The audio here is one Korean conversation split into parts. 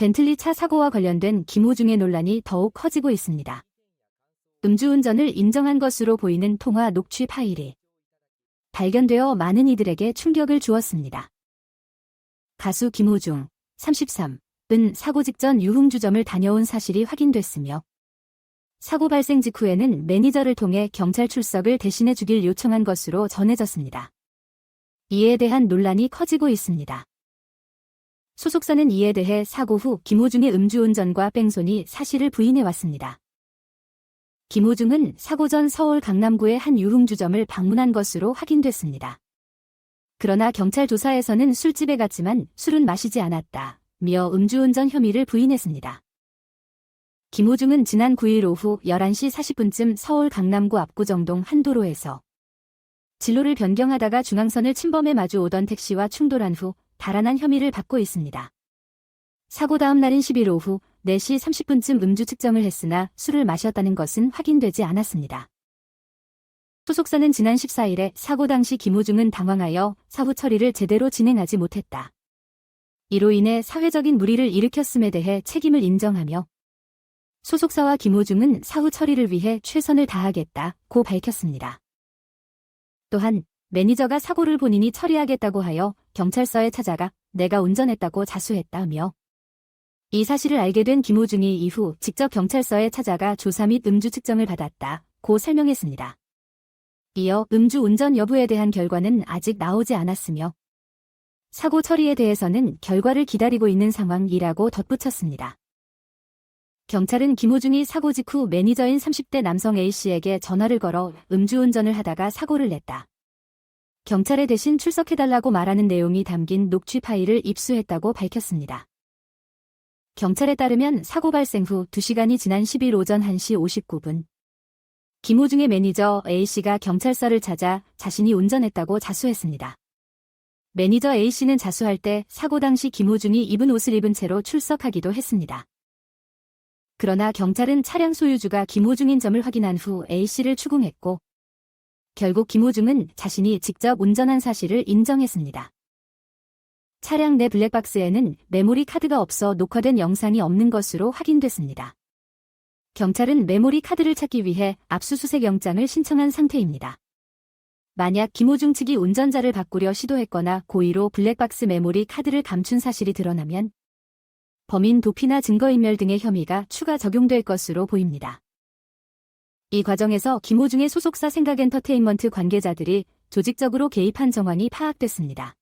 벤틀리 차 사고와 관련된 김호중의 논란이 더욱 커지고 있습니다. 음주운전을 인정한 것으로 보이는 통화 녹취 파일이 발견되어 많은 이들에게 충격을 주었습니다. 가수 김호중, 33, 은 사고 직전 유흥주점을 다녀온 사실이 확인됐으며 사고 발생 직후에는 매니저를 통해 경찰 출석을 대신해 주길 요청한 것으로 전해졌습니다. 이에 대한 논란이 커지고 있습니다. 소속사는 이에 대해 사고 후 김호중의 음주운전과 뺑소니 사실을 부인해 왔습니다. 김호중은 사고 전 서울 강남구의 한 유흥주점을 방문한 것으로 확인됐습니다. 그러나 경찰 조사에서는 술집에 갔지만 술은 마시지 않았다. 며 음주운전 혐의를 부인했습니다. 김호중은 지난 9일 오후 11시 40분쯤 서울 강남구 압구정동 한 도로에서 진로를 변경하다가 중앙선을 침범해 마주오던 택시와 충돌한 후 달아난 혐의를 받고 있습니다. 사고 다음 날인 10일 오후 4시 30분쯤 음주 측정을 했으나 술을 마셨다는 것은 확인되지 않았습니다. 소속사는 지난 14일에 사고 당시 김호중은 당황하여 사후 처리를 제대로 진행하지 못했다. 이로 인해 사회적인 무리를 일으켰음에 대해 책임을 인정하며 소속사와 김호중은 사후 처리를 위해 최선을 다하겠다고 밝혔습니다. 또한 매니저가 사고를 본인이 처리하겠다고 하여 경찰서에 찾아가 내가 운전했다고 자수했다며 이 사실을 알게 된 김호중이 이후 직접 경찰서에 찾아가 조사 및 음주 측정을 받았다 고 설명했습니다. 이어 음주 운전 여부에 대한 결과는 아직 나오지 않았으며 사고 처리에 대해서는 결과를 기다리고 있는 상황이라고 덧붙였습니다. 경찰은 김호중이 사고 직후 매니저인 30대 남성 A씨에게 전화를 걸어 음주운전을 하다가 사고를 냈다. 경찰에 대신 출석해달라고 말하는 내용이 담긴 녹취 파일을 입수했다고 밝혔습니다. 경찰에 따르면 사고 발생 후 2시간이 지난 10일 오전 1시 59분 김호중의 매니저 A씨가 경찰서를 찾아 자신이 운전했다고 자수했습니다. 매니저 A씨는 자수할 때 사고 당시 김호중이 입은 옷을 입은 채로 출석하기도 했습니다. 그러나 경찰은 차량 소유주가 김호중인 점을 확인한 후 A씨를 추궁했고 결국 김호중은 자신이 직접 운전한 사실을 인정했습니다. 차량 내 블랙박스에는 메모리 카드가 없어 녹화된 영상이 없는 것으로 확인됐습니다. 경찰은 메모리 카드를 찾기 위해 압수수색 영장을 신청한 상태입니다. 만약 김호중 측이 운전자를 바꾸려 시도했거나 고의로 블랙박스 메모리 카드를 감춘 사실이 드러나면 범인 도피나 증거인멸 등의 혐의가 추가 적용될 것으로 보입니다. 이 과정에서 김호중의 소속사 생각엔터테인먼트 관계자들이 조직적으로 개입한 정황이 파악됐습니다.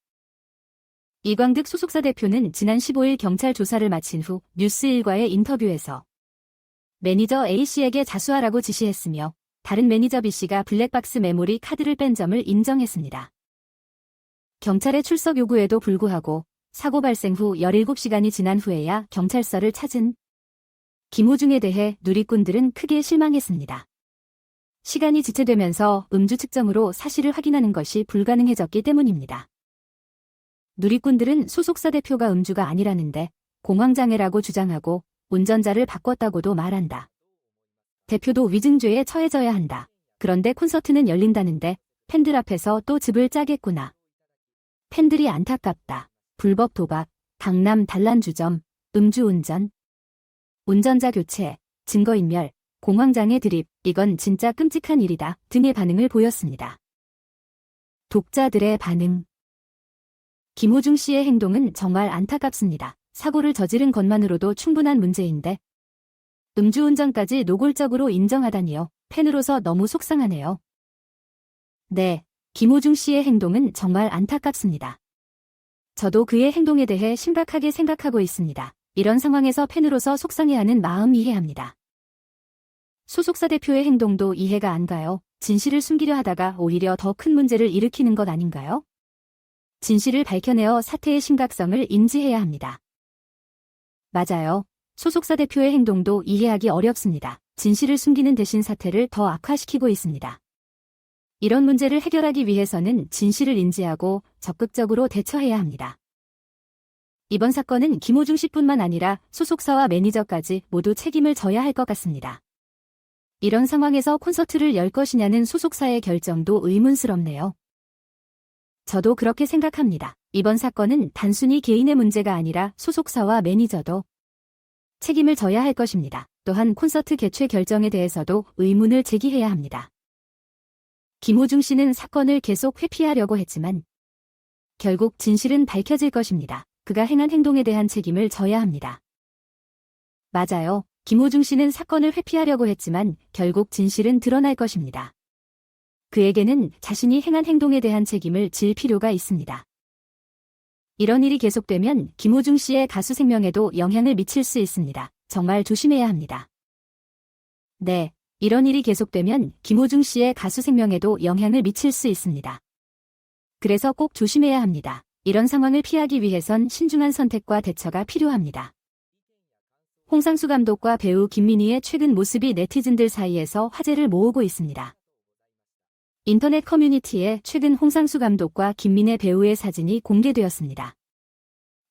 이광득 소속사 대표는 지난 15일 경찰 조사를 마친 후 뉴스일과의 인터뷰에서 매니저 A씨에게 자수하라고 지시했으며 다른 매니저 B씨가 블랙박스 메모리 카드를 뺀 점을 인정했습니다. 경찰의 출석 요구에도 불구하고 사고 발생 후 17시간이 지난 후에야 경찰서를 찾은 김호중에 대해 누리꾼들은 크게 실망했습니다. 시간이 지체되면서 음주 측정으로 사실을 확인하는 것이 불가능해졌기 때문입니다. 누리꾼들은 소속사 대표가 음주가 아니라는데 공황장애라고 주장하고 운전자를 바꿨다고도 말한다. 대표도 위증죄에 처해져야 한다. 그런데 콘서트는 열린다는데 팬들 앞에서 또 즙을 짜겠구나. 팬들이 안타깝다. 불법 도박, 강남 단란주점, 음주운전, 운전자 교체, 증거인멸, 공황장애 드립, 이건 진짜 끔찍한 일이다 등의 반응을 보였습니다. 독자들의 반응 김호중 씨의 행동은 정말 안타깝습니다. 사고를 저지른 것만으로도 충분한 문제인데 음주운전까지 노골적으로 인정하다니요. 팬으로서 너무 속상하네요. 네, 김호중 씨의 행동은 정말 안타깝습니다. 저도 그의 행동에 대해 심각하게 생각하고 있습니다. 이런 상황에서 팬으로서 속상해하는 마음 이해합니다. 소속사 대표의 행동도 이해가 안 가요. 진실을 숨기려 하다가 오히려 더 큰 문제를 일으키는 것 아닌가요? 진실을 밝혀내어 사태의 심각성을 인지해야 합니다. 맞아요. 소속사 대표의 행동도 이해하기 어렵습니다. 진실을 숨기는 대신 사태를 더 악화시키고 있습니다. 이런 문제를 해결하기 위해서는 진실을 인지하고 적극적으로 대처해야 합니다. 이번 사건은 김호중 씨뿐만 아니라 소속사와 매니저까지 모두 책임을 져야 할 것 같습니다. 이런 상황에서 콘서트를 열 것이냐는 소속사의 결정도 의문스럽네요. 저도 그렇게 생각합니다. 이번 사건은 단순히 개인의 문제가 아니라 소속사와 매니저도 책임을 져야 할 것입니다. 또한 콘서트 개최 결정에 대해서도 의문을 제기해야 합니다. 김호중 씨는 사건을 계속 회피하려고 했지만 결국 진실은 밝혀질 것입니다. 그가 행한 행동에 대한 책임을 져야 합니다. 맞아요. 김호중 씨는 사건을 회피하려고 했지만 결국 진실은 드러날 것입니다. 그에게는 자신이 행한 행동에 대한 책임을 질 필요가 있습니다. 이런 일이 계속되면 김호중 씨의 가수 생명에도 영향을 미칠 수 있습니다. 정말 조심해야 합니다. 네, 이런 일이 계속되면 김호중 씨의 가수 생명에도 영향을 미칠 수 있습니다. 그래서 꼭 조심해야 합니다. 이런 상황을 피하기 위해선 신중한 선택과 대처가 필요합니다. 홍상수 감독과 배우 김민희의 최근 모습이 네티즌들 사이에서 화제를 모으고 있습니다. 인터넷 커뮤니티에 최근 홍상수 감독과 김민혜 배우의 사진이 공개되었습니다.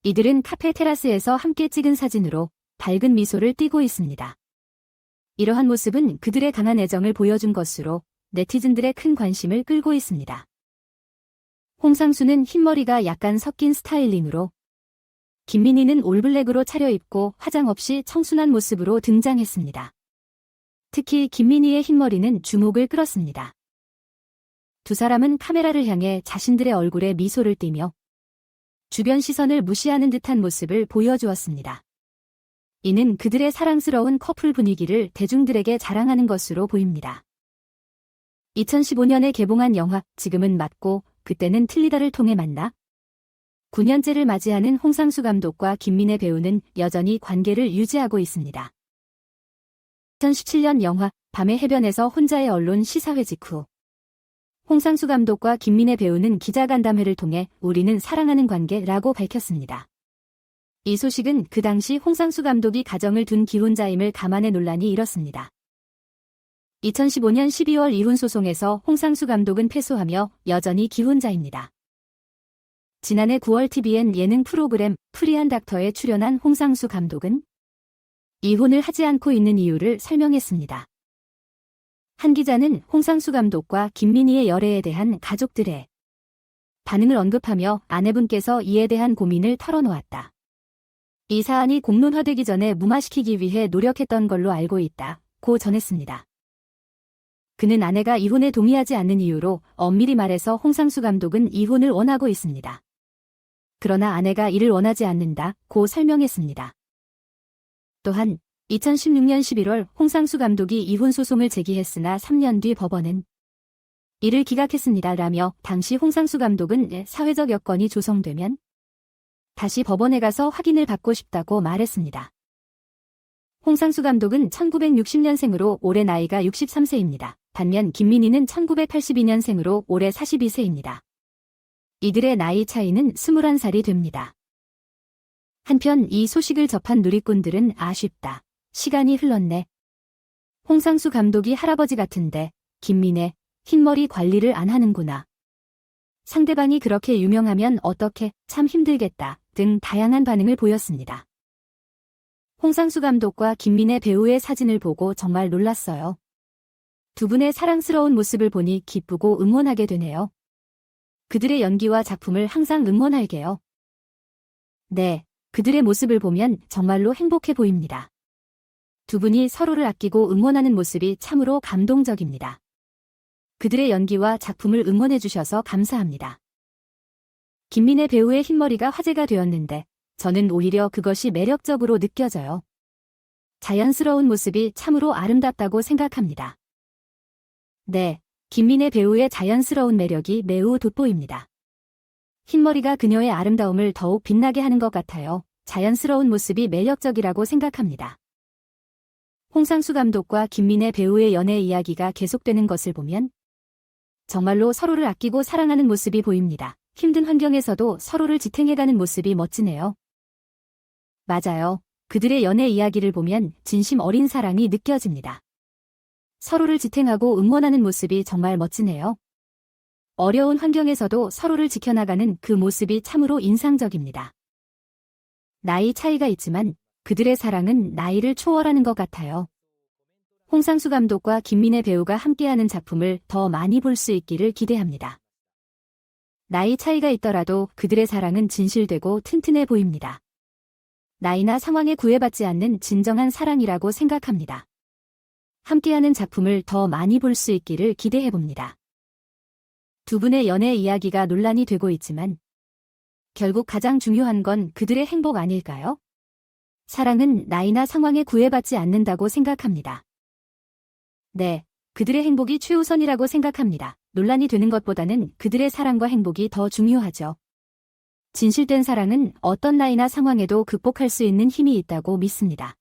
이들은 카페 테라스에서 함께 찍은 사진으로 밝은 미소를 띠고 있습니다. 이러한 모습은 그들의 강한 애정을 보여준 것으로 네티즌들의 큰 관심을 끌고 있습니다. 홍상수는 흰머리가 약간 섞인 스타일링으로 김민희는 올블랙으로 차려입고 화장 없이 청순한 모습으로 등장했습니다. 특히 김민희의 흰머리는 주목을 끌었습니다. 두 사람은 카메라를 향해 자신들의 얼굴에 미소를 띠며 주변 시선을 무시하는 듯한 모습을 보여주었습니다. 이는 그들의 사랑스러운 커플 분위기를 대중들에게 자랑하는 것으로 보입니다. 2015년에 개봉한 영화 지금은 맞고 그때는 틀리다를 통해 만나 9년째를 맞이하는 홍상수 감독과 김민혜 배우는 여전히 관계를 유지하고 있습니다. 2017년 영화 밤의 해변에서 혼자의 언론 시사회 직후 홍상수 감독과 김민혜 배우는 기자간담회를 통해 우리는 사랑하는 관계라고 밝혔습니다. 이 소식은 그 당시 홍상수 감독이 가정을 둔 기혼자임을 감안해 논란이 일었습니다. 2015년 12월 이혼 소송에서 홍상수 감독은 패소하며 여전히 기혼자입니다. 지난해 9월 TVN 예능 프로그램 프리한 닥터에 출연한 홍상수 감독은 이혼을 하지 않고 있는 이유를 설명했습니다. 한 기자는 홍상수 감독과 김민희의 열애에 대한 가족들의 반응을 언급하며 아내분께서 이에 대한 고민을 털어놓았다. 이 사안이 공론화되기 전에 무마시키기 위해 노력했던 걸로 알고 있다. 고 전했습니다. 그는 아내가 이혼에 동의하지 않는 이유로 엄밀히 말해서 홍상수 감독은 이혼을 원하고 있습니다. 그러나 아내가 이를 원하지 않는다. 고 설명했습니다. 또한 2016년 11월 홍상수 감독이 이혼 소송을 제기했으나 3년 뒤 법원은 이를 기각했습니다. 라며 당시 홍상수 감독은 사회적 여건이 조성되면 다시 법원에 가서 확인을 받고 싶다고 말했습니다. 홍상수 감독은 1960년생으로 올해 나이가 63세입니다. 반면 김민희는 1982년생으로 올해 42세입니다. 이들의 나이 차이는 21살이 됩니다. 한편 이 소식을 접한 누리꾼들은 아쉽다. 시간이 흘렀네. 홍상수 감독이 할아버지 같은데 김민혜 흰머리 관리를 안 하는구나. 상대방이 그렇게 유명하면 어떻게 참 힘들겠다 등 다양한 반응을 보였습니다. 홍상수 감독과 김민혜 배우의 사진을 보고 정말 놀랐어요. 두 분의 사랑스러운 모습을 보니 기쁘고 응원하게 되네요. 그들의 연기와 작품을 항상 응원할게요. 네, 그들의 모습을 보면 정말로 행복해 보입니다. 두 분이 서로를 아끼고 응원하는 모습이 참으로 감동적입니다. 그들의 연기와 작품을 응원해 주셔서 감사합니다. 김민혜 배우의 흰머리가 화제가 되었는데 저는 오히려 그것이 매력적으로 느껴져요. 자연스러운 모습이 참으로 아름답다고 생각합니다. 네, 김민혜 배우의 자연스러운 매력이 매우 돋보입니다. 흰머리가 그녀의 아름다움을 더욱 빛나게 하는 것 같아요. 자연스러운 모습이 매력적이라고 생각합니다. 홍상수 감독과 김민혜 배우의 연애 이야기가 계속되는 것을 보면 정말로 서로를 아끼고 사랑하는 모습이 보입니다. 힘든 환경에서도 서로를 지탱해가는 모습이 멋지네요. 맞아요. 그들의 연애 이야기를 보면 진심 어린 사랑이 느껴집니다. 서로를 지탱하고 응원하는 모습이 정말 멋지네요. 어려운 환경에서도 서로를 지켜나가는 그 모습이 참으로 인상적입니다. 나이 차이가 있지만 그들의 사랑은 나이를 초월하는 것 같아요. 홍상수 감독과 김민혜 배우가 함께하는 작품을 더 많이 볼 수 있기를 기대합니다. 나이 차이가 있더라도 그들의 사랑은 진실되고 튼튼해 보입니다. 나이나 상황에 구애받지 않는 진정한 사랑이라고 생각합니다. 함께하는 작품을 더 많이 볼 수 있기를 기대해봅니다. 두 분의 연애 이야기가 논란이 되고 있지만 결국 가장 중요한 건 그들의 행복 아닐까요? 사랑은 나이나 상황에 구애받지 않는다고 생각합니다. 네, 그들의 행복이 최우선이라고 생각합니다. 논란이 되는 것보다는 그들의 사랑과 행복이 더 중요하죠. 진실된 사랑은 어떤 나이나 상황에도 극복할 수 있는 힘이 있다고 믿습니다.